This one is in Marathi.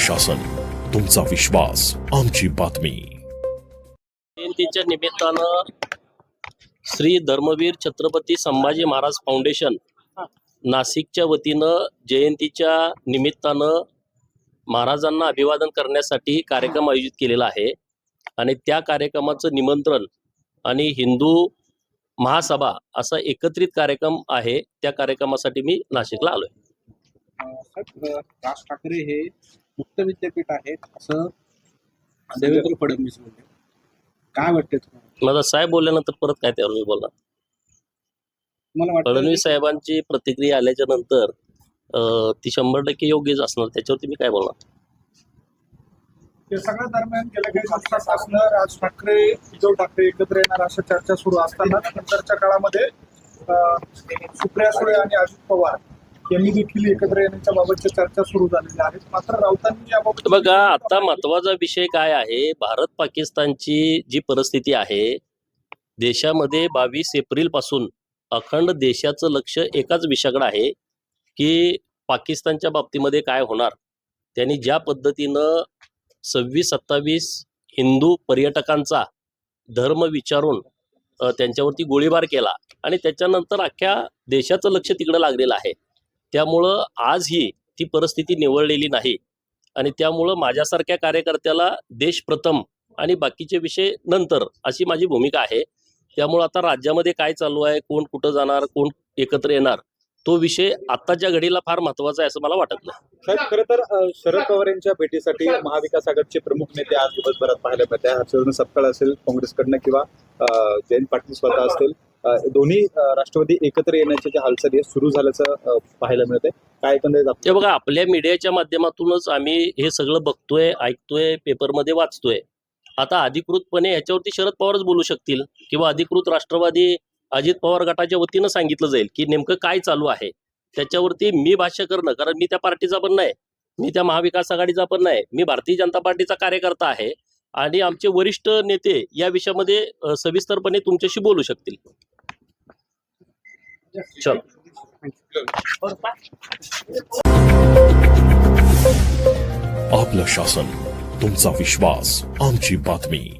आमचा विश्वास आमची बातमी. जयंतीच्या निमित्तानं श्री धर्मवीर छत्रपती संभाजी महाराज फाउंडेशन नाशिकच्या वतीनं जयंतीच्या निमित्तानं महाराजांना अभिवादन करण्यासाठी कार्यक्रम आयोजित केलेला आहे. आणि त्या कार्यक्रमाचं निमंत्रण आणि हिंदू महासभा असा एकत्रित कार्यक्रम आहे त्या कार्यक्रमासाठी मी नाशिकला आलोय. राज ठाकरे हे मुक्त विद्यापीठ आहे असं देवेंद्र फडणवीस म्हणले. काय वाटते तुम्हाला? माझा साहेब बोलल्यानंतर परत काय त्यावर मी बोलणार? मला वाटतं फडणवीस साहेबांची प्रतिक्रिया आल्याच्यानंतर अं, ती शंभर टक्के योग्यच असणार त्याच्यावरती मी काय बोलणार? या सगळ्या दरम्यान गेल्या काही दिवसापासून राज ठाकरे उद्धव ठाकरे एकत्र येणार अशा चर्चा सुरू असताना नंतरच्या काळामध्ये अं, सुप्रिया सुळे आणि अजित पवार यांनी देखील एकत्र येण्याच्या बाबतच्या चर्चा सुरू झालेल्या आहेत. मात्र राऊतांनी याबाबत बघा आता महत्त्वाचा विषय काय आहे? भारत पाकिस्तानची जी परिस्थिती आहे देशामध्ये बावीस एप्रिलपासून अखंड देशाचं लक्ष एकाच विषयाकडे आहे की पाकिस्तानच्या बाबतीमध्ये काय होणार? त्यांनी ज्या पद्धतीनं सव्वीस सत्तावीस हिंदू पर्यटकांचा धर्म विचारून त्यांच्यावरती गोळीबार केला आणि त्याच्यानंतर अख्ख्या देशाचं लक्ष तिकडं लागलेलं आहे. त्यामुळं आजही ती परिस्थिती निवळलेली नाही. आणि त्यामुळं माझ्यासारख्या कार्यकर्त्याला देश प्रथम आणि बाकीचे विषय नंतर अशी माझी भूमिका आहे. त्यामुळं आता राज्यामध्ये काय चालू आहे कोण कुठं जाणार कोण एकत्र येणार तो विषय आत्ताच्या घडीला फार महत्त्वाचा आहे असं मला वाटत नाही. साहेब खरं तर शरद पवार यांच्या भेटीसाठी महाविकास आघाडीचे प्रमुख नेते आज दिवसभरात पाहायला मिळते हर्षवर्धन सपकाळ असेल काँग्रेसकडनं किंवा जयंत पाटील स्वतः असतील. दोन्ही राष्ट्रवादी एकत्र येण्याच्या ज्या हालचाली सुरू झाल्याचं पाहायला पाहायला आहे काय एकंदरीत बघा आपल्या मीडियाच्या माध्यमातूनच आम्ही हे सगळं बघतोय ऐकतोय पेपरमध्ये वाचतोय. आता अधिकृतपणे ह्याच्यावरती शरद पवारच बोलू शकतील किंवा अधिकृत राष्ट्रवादी अजित पवार गटाच्या वतीनं सांगितलं जाईल की नेमकं काय चालू आहे. त्याच्यावरती मी भाष्य करणं कारण मी त्या पार्टीचा पण नाही. मी त्या महाविकास आघाडीचा पण नाही. मी भारतीय जनता पार्टीचा कार्यकर्ता आहे आणि आमचे वरिष्ठ नेते या विषयामध्ये सविस्तरपणे तुमच्याशी बोलू शकतील. आपलं शासन तुमचा विश्वास आमची बातमी.